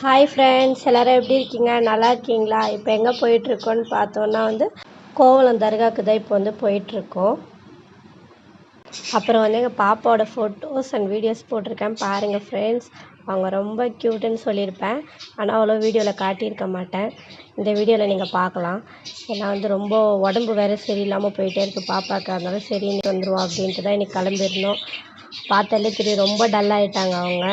Hi friends எல்லோரும் எப்படி இருக்கீங்க? நல்லா இருக்கீங்களா? இப்போ எங்கே போயிட்டுருக்கோன்னு பார்த்தோன்னா வந்து கோவளம் தர்காவுக்கு தான் இப்போ வந்து போயிட்டுருக்கோம். அப்புறம் வந்து எங்கள் பாப்பாவோட ஃபோட்டோஸ் அண்ட் வீடியோஸ் போட்டிருக்கேன். பாருங்கள் ஃப்ரெண்ட்ஸ் அவங்க ரொம்ப க்யூட்டுன்னு சொல்லியிருப்பேன். ஆனால் அவ்வளோ வீடியோவில் காட்டியிருக்க மாட்டேன். இந்த வீடியோவில் நீங்கள் பார்க்கலாம். ஏன்னா வந்து ரொம்ப உடம்பு வேறு சரியில்லாமல் போயிட்டே இருக்குது பாப்பாவுக்கு அதனால சரி இன்னைக்கு வந்துடுவோம் அப்படின்ட்டு தான் இன்றைக்கி கிளம்பிருந்தோம். பார்த்தாலே தெரியும் ரொம்ப டல்லாகிட்டாங்க அவங்க.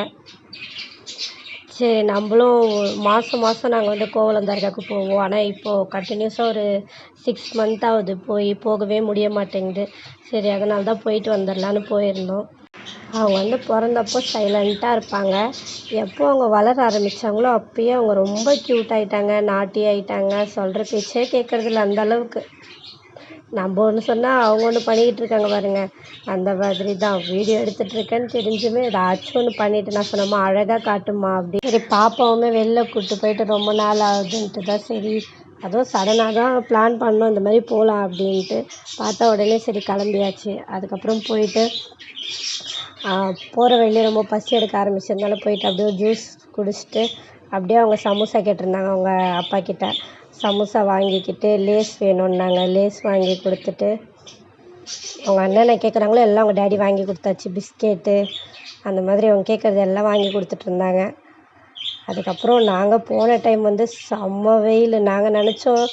சரி நம்மளும் மாதம் மாதம் நாங்கள் வந்து கோவளம் தர்காவுக்கு போவோம். ஆனால் இப்போது கண்டினியூஸாக ஒரு சிக்ஸ் மந்த் ஆகுது. போய் போகவே முடிய மாட்டேங்குது. சரி அதனால தான் போயிட்டு வந்துடலான்னு போயிருந்தோம். அவங்க வந்து பிறந்தப்போ சைலண்ட்டாக இருப்பாங்க. எப்போ அவங்க வளர ஆரம்பித்தாங்களோ அப்போயே அவங்க ரொம்ப க்யூட் ஆகிட்டாங்க நாட்டி ஆகிட்டாங்க சொல்கிற பேச்சே கேட்குறதில்ல அந்தளவுக்கு நம்ம ஒன்று சொன்னால் அவங்க ஒன்று பண்ணிக்கிட்டு இருக்காங்க பாருங்க. அந்த மாதிரி தான் வீடியோ எடுத்துகிட்டு இருக்கேன்னு தெரிஞ்சுமே ஏதாச்சும் ஒன்று பண்ணிவிட்டு நான் சொன்னம்மா அழகாக காட்டுமா அப்படி சரி பாப்பாவுமே வெளில கூப்பிட்டு போயிட்டு ரொம்ப நாள் ஆகுதுன்ட்டு தான் சரி அதுவும் சடனாக தான் பிளான் பண்ணோம் இந்த மாதிரி போகலாம் அப்படின்ட்டு. பார்த்தா உடனே சரி கிளம்பியாச்சு. அதுக்கப்புறம் போயிட்டு போகிற வழியிலே ரொம்ப பசி எடுக்க ஆரம்பிச்சதுனால போயிட்டு அப்படியே ஜூஸ் குடிச்சிட்டு அப்படியே அவங்க சமோசா கேட்டிருந்தாங்க. அவங்க அப்பா கிட்ட சமோசா வாங்கிக்கிட்டு லேஸ் வேணும்னாங்க. லேஸ் வாங்கி கொடுத்துட்டு அவங்க அண்ணனை கேட்குறாங்களோ எல்லாம் அவங்க டேடி வாங்கி கொடுத்தாச்சு. பிஸ்கெட்டு அந்த மாதிரி அவங்க கேட்குறது எல்லாம் வாங்கி கொடுத்துட்ருந்தாங்க அதுக்கப்புறம் நாங்கள் போன டைம் வந்து செம்ம வெயில். நாங்கள் நினச்சோம்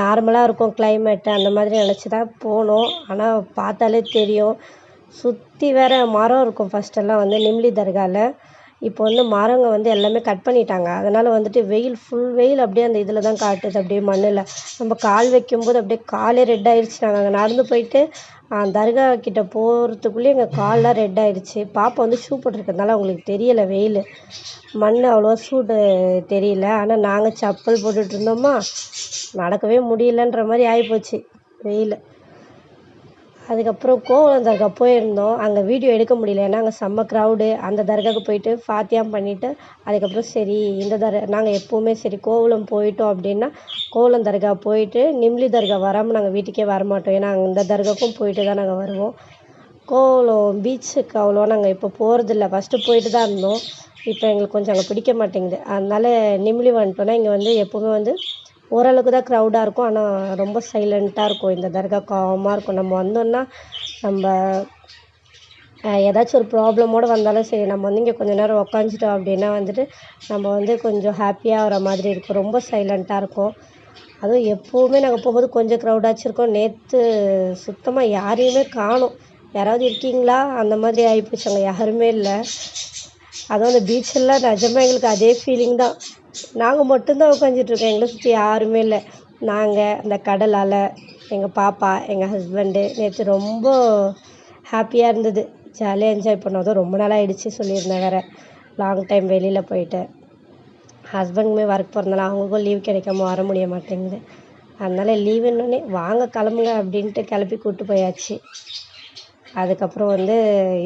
நார்மலாக இருக்கும் கிளைமேட்டு அந்த மாதிரி நினச்சி தான் போனோம். ஆனால் பார்த்தாலே தெரியும் சுற்றி வேறு மரம் இருக்கும் ஃபஸ்ட்டெல்லாம் வந்து நிம்லி தர்காவில் இப்போ வந்து மரங்க வந்து எல்லாமே கட் பண்ணிட்டாங்க. அதனால் வந்துட்டு வெயில் ஃபுல் வெயில் அப்படியே அந்த இதில் தான் காட்டுது. அப்படியே மண்ணில். நம்ம கால் வைக்கும்போது அப்படியே காலே ரெட் ஆயிடுச்சு நாங்கள் அங்கே நடந்து போயிட்டு தர்கா கிட்ட போகிறதுக்குள்ளேயே எங்கள் கால்லாம் ரெட் ஆயிடுச்சு பாப்பா வந்து ஷூ போட்டிருக்கறதுனால அவங்களுக்கு தெரியலை வெயில். மண் அவ்வளோவா சூடு தெரியல. ஆனால் நாங்கள் செப்பல் போட்டுட்டு இருந்தோமா நடக்கவே முடியலன்ற மாதிரி ஆகிப்போச்சு வெயில். அதுக்கப்புறம் கோவளம் தர்கா போயிருந்தோம். அங்கே வீடியோ எடுக்க முடியல. ஏன்னா அங்கே செம்ம க்ரௌடு அந்த தர்காவுக்கு போயிட்டு ஃபாத்தியாம் பண்ணிவிட்டு அதுக்கப்புறம் சரி இந்த தர் நாங்கள் எப்போவுமே சரி கோவளம் போயிட்டோம் அப்படின்னா கோவளம் தர்கா போயிட்டு நிம்லி தர்கா வராமல் நாங்கள் வீட்டுக்கே வரமாட்டோம். ஏன்னா அந்த தர்காவுக்கும் போயிட்டு தான் நாங்கள் வருவோம். கோவளம் பீச்சுக்கு அவ்வளோ நாங்கள் இப்போ போகிறதில்ல ஃபஸ்ட்டு போயிட்டு தான் இருந்தோம். இப்போ எங்களுக்கு கொஞ்சம் அங்கே பிடிக்க மாட்டேங்குது. அதனால நிம்லி வந்துட்டோன்னா இங்கே வந்து எப்போவுமே வந்து ஓரளவுக்கு தான் க்ரௌடாக இருக்கும். ஆனால் ரொம்ப சைலண்ட்டாக இருக்கும். இந்த தர்கா காமாக இருக்கும். நம்ம வந்தோன்னா நம்ம ஏதாச்சும் ஒரு ப்ராப்ளமோடு வந்தாலும் சரி நம்ம வந்து இங்கே கொஞ்சம் நேரம் உக்காந்துட்டோம் அப்படின்னா வந்துட்டு நம்ம வந்து கொஞ்சம் ஹாப்பியாக ஆகிற மாதிரி இருக்கும். ரொம்ப சைலண்ட்டாக இருக்கும். அதுவும் எப்போவுமே நாங்கள் போகும்போது கொஞ்சம் க்ரௌடாச்சும் இருக்கும். நேற்று சுத்தமாக யாரையுமே காணும். யாராவது இருக்கீங்களா? அந்த மாதிரி ஆகிப்போச்சு அங்கே யாருமே இல்லை. அதுவும் அந்த பீச்செல்லாம் நிஜமாக எங்களுக்கு அதே ஃபீலிங் தான். நாங்கள் மட்டும்தான் உட்காந்துட்ருக்கோம் எங்களை சுற்றி யாருமே இல்லை. நாங்கள் அந்த கடல் அலை எங்கள் பாப்பா எங்கள் ஹஸ்பண்டு நேற்று ரொம்ப ஹாப்பியாக இருந்தது. ஜாலியாக என்ஜாய் பண்ணோம். அதுவும் ரொம்ப நாளாக ஆகிடுச்சி சொல்லியிருந்தேன் வேறு. லாங் டைம் வெளியில் போயிட்டு. ஹஸ்பண்டுமே ஒர்க் போகிறதுனால அவங்களுக்கும் லீவ் கிடைக்காம வர முடிய மாட்டேங்குது. அதனால் லீவுன்னொடனே வாங்க கிளம்புங்க அப்படின்ட்டு கிளப்பி கூப்பிட்டு போயாச்சு. அதுக்கப்புறம் வந்து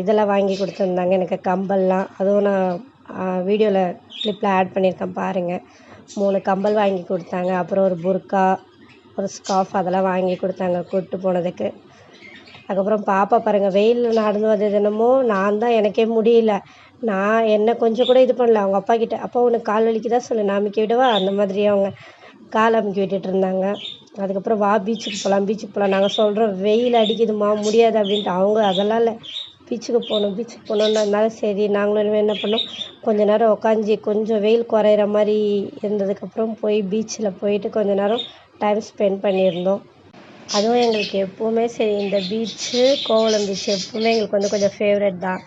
இதெல்லாம் வாங்கி கொடுத்துருந்தாங்க. எனக்கு கம்பல்லாம் அதுவும் நான் வீடியோவில் கிளிப்பில் ஆட் பண்ணியிருக்கேன் பாருங்கள் மூணு கம்பல் வாங்கி கொடுத்தாங்க. அப்புறம் ஒரு புர்க்கா ஒரு ஸ்காஃப் அதெல்லாம் வாங்கி கொடுத்தாங்க கூப்பிட்டு போனதுக்கு. அதுக்கப்புறம் பாப்பா பாருங்கள் வெயிலில் நடந்து வந்தது என்னமோ நான் தான் எனக்கே முடியல. நான் என்ன கொஞ்சம் கூட இது பண்ணல. அவங்க அப்பா கிட்ட அப்பா உனக்கு கால் வலிக்குதா? சொல்லு. நாமிக்க விடவா? அந்த மாதிரி அவங்க கால் அமுக்கி விட்டுட்டு இருந்தாங்க. அதுக்கப்புறம் வா பீச்சுக்கு போகலாம் பீச்சுக்கு போகலாம் நாங்கள் சொல்கிறோம் வெயில் அடிக்குதுமா முடியாது அப்படின்ட்டு. அவங்க அதெல்லாம் இல்லை. பீச்சுக்கு போகணும் பீச்சுக்கு போகணுன்றதுனால சரி நாங்களும் என்ன பண்ணோம்? கொஞ்ச நேரம் உக்காஞ்சி கொஞ்சம் வெயில் குறையிற மாதிரி இருந்ததுக்கப்புறம் போய் பீச்சில் போயிட்டு கொஞ்ச நேரம் டைம் ஸ்பெண்ட் பண்ணியிருந்தோம். அதுவும் எங்களுக்கு எப்போவுமே சரி இந்த பீச்சு கோவளம் பீச் எப்போவுமே எங்களுக்கு வந்து கொஞ்சம் ஃபேவரட் தான்.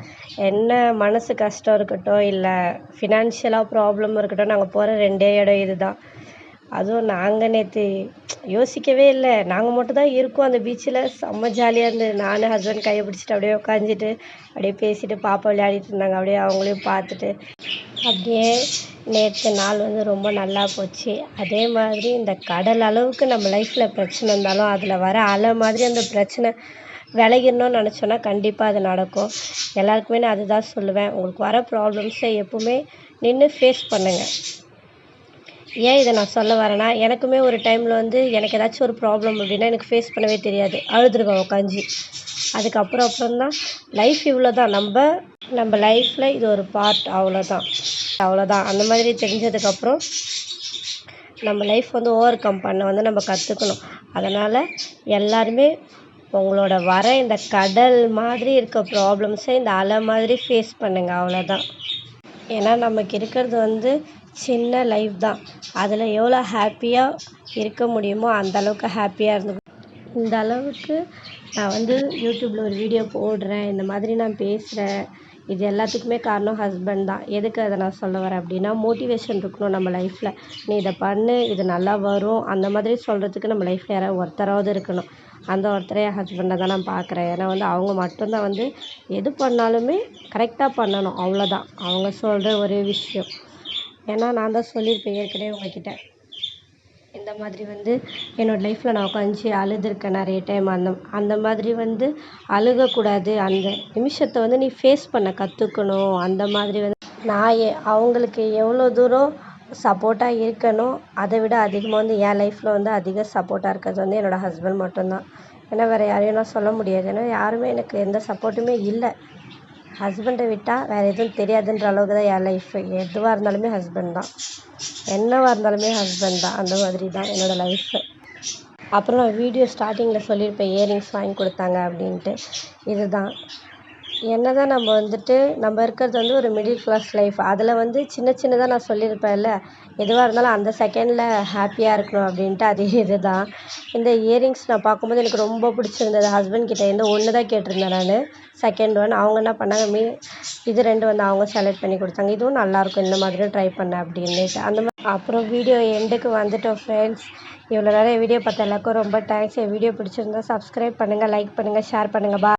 என்ன மனசு கஷ்டம் இருக்கட்டும் இல்லை ஃபினான்ஷியலாக ப்ராப்ளம் இருக்கட்டும் நாங்கள் போகிற ரெண்டே இடம் இது தான் அதுவும் நாங்கள் நேற்று யோசிக்கவே இல்லை. நாங்கள் மட்டும் தான் இருக்கோம் அந்த பீச்சில் செம்ம ஜாலியாக இருந்தது. நானும் ஹஸ்பண்ட் கையை பிடிச்சிட்டு அப்படியே உட்காந்துட்டு அப்படியே பேசிட்டு பாப்பா விளையாடிட்டு இருந்தாங்க. அப்படியே அவங்களையும் பார்த்துட்டு. அப்படியே நேற்று நாள் வந்து ரொம்ப நல்லா போச்சு. அதே மாதிரி இந்த கடல் அளவுக்கு நம்ம லைஃப்பில் பிரச்சனை இருந்தாலும் அதில் வர அலை மாதிரி அந்த பிரச்சனை விலகிடணும்னு நினச்சோன்னா கண்டிப்பாக அது நடக்கும். எல்லாருக்குமே நான் அதுதான் சொல்லுவேன். உங்களுக்கு வர ப்ராப்ளம்ஸை எப்போவுமே நின்று ஃபேஸ் பண்ணுங்கள் ஏன் இதை நான் சொல்ல வரேன்னா எனக்குமே ஒரு டைமில் வந்து எனக்கு ஏதாச்சும் ஒரு ப்ராப்ளம் அப்படின்னா எனக்கு ஃபேஸ் பண்ணவே தெரியாது. அழுதுருவேன் உட்காந்து அதுக்கப்புறம் அப்புறம் தான் லைஃப் இவ்வளோ தான் நம்ம நம்ம லைஃப்பில் இது ஒரு பார்ட் அவ்வளோதான் அவ்வளோதான் அந்த மாதிரி தெரிஞ்சதுக்கப்புறம் நம்ம லைஃப் வந்து ஓவர் கம் பண்ண வந்து நம்ம கற்றுக்கணும் அதனால் எல்லாருமே உங்களோட வர இந்த கடல் மாதிரி இருக்க ப்ராப்ளம்ஸை இந்த அலை மாதிரி ஃபேஸ் பண்ணுங்கள் அவ்வளோதான் ஏன்னா நமக்கு இருக்கிறது வந்து சின்ன லைஃப் தான். அதில் எவ்வளோ ஹாப்பியாக இருக்க முடியுமோ அந்தளவுக்கு ஹாப்பியாக இருந்து இந்த அளவுக்கு நான் வந்து யூடியூப்பில் ஒரு வீடியோ போடுறேன். இந்த மாதிரி நான் பேசுகிறேன் இது எல்லாத்துக்குமே காரணம் ஹஸ்பண்ட் தான். எதுக்கு அதை நான் சொல்ல வரேன் அப்படின்னா மோட்டிவேஷன் இருக்கணும் நம்ம லைஃப்பில் நீ இதை பண்ணு இது நல்லா வரும். அந்த மாதிரி சொல்கிறதுக்கு நம்ம லைஃப்பில் யாராவது ஒருத்தராவது இருக்கணும். அந்த ஒருத்தரை என் ஹஸ்பண்டை தான் நான் பார்க்குறேன். ஏன்னா வந்து அவங்க மட்டும்தான் வந்து எது பண்ணாலுமே கரெக்டாக பண்ணணும். அவ்வளோதான் அவங்க சொல்கிற ஒரே விஷயம். ஏன்னா நான் தான் சொல்லியிருப்பேன் ஏற்கனவே உங்ககிட்ட. இந்த மாதிரி வந்து என்னோடய லைஃப்பில் நான் உட்காந்துச்சி அழுதுருக்கேன் நிறைய டைம் அந்த அந்த மாதிரி வந்து அழுகக்கூடாது. அந்த நிமிஷத்தை வந்து நீ ஃபேஸ் பண்ண கற்றுக்கணும் அந்த மாதிரி வந்து நான் எ அவங்களுக்கு எவ்வளோ தூரம் சப்போர்ட்டாக இருக்கனோ அதை விட அதிகமாக வந்து என் லைஃப்பில் வந்து அதிக சப்போர்ட்டாக இருக்கிறது வந்து என்னோடய ஹஸ்பண்ட் மட்டும்தான். ஏன்னா வேறு யாரையும் நான் சொல்ல முடியாது. ஏன்னா யாருமே எனக்கு எந்த சப்போர்ட்டுமே இல்லை. ஹஸ்பண்டை விட்டால் வேறு எதுவும் தெரியாதுன்ற அளவுக்கு தான் என் லைஃபு எதுவாக இருந்தாலுமே ஹஸ்பண்ட் தான். என்னவாக இருந்தாலுமே ஹஸ்பண்ட் தான். அந்த மாதிரி தான் என்னோடய லைஃபு அப்புறம் நான் வீடியோ ஸ்டார்டிங்கில் சொல்லியிருப்பேன் இயரிங்ஸ் வாங்கி கொடுத்தாங்க அப்படின்ட்டு. இதுதான். என்ன தான் நம்ம வந்துட்டு நம்ம இருக்கிறது வந்து ஒரு மிடில் க்ளாஸ் லைஃப் அதில் வந்து சின்ன சின்னதாக நான் சொல்லியிருப்பேன்ல எதுவாக இருந்தாலும் அந்த செகண்டில் ஹாப்பியாக இருக்கணும் அப்படின்ட்டு அதே இது தான் இந்த இயரிங்ஸ் நான் பார்க்கும்போது எனக்கு ரொம்ப பிடிச்சிருந்தது. ஹஸ்பண்ட் கிட்டே இருந்து ஒன்று தான் கேட்டிருந்தேன் நான். செகண்ட் ஒன் அவங்க என்ன பண்ணாங்க மீ இது ரெண்டு வந்து அவங்க செலக்ட் பண்ணி கொடுத்தாங்க. இதுவும் நல்லாயிருக்கும் இந்த மாதிரியும் ட்ரை பண்ணேன் அப்படின்னுட்டு. அந்த மாதிரி அப்புறம் வீடியோ எண்டுக்கு வந்துட்டோம் ஃப்ரெண்ட்ஸ் இவ்வளோ நேரம் வீடியோ பார்த்த எல்லாருக்கும் ரொம்ப தேங்க்ஸ் என் வீடியோ பிடிச்சிருந்தா சப்ஸ்கிரைப் பண்ணுங்கள் லைக் பண்ணுங்கள் ஷேர் பண்ணுங்கள் பா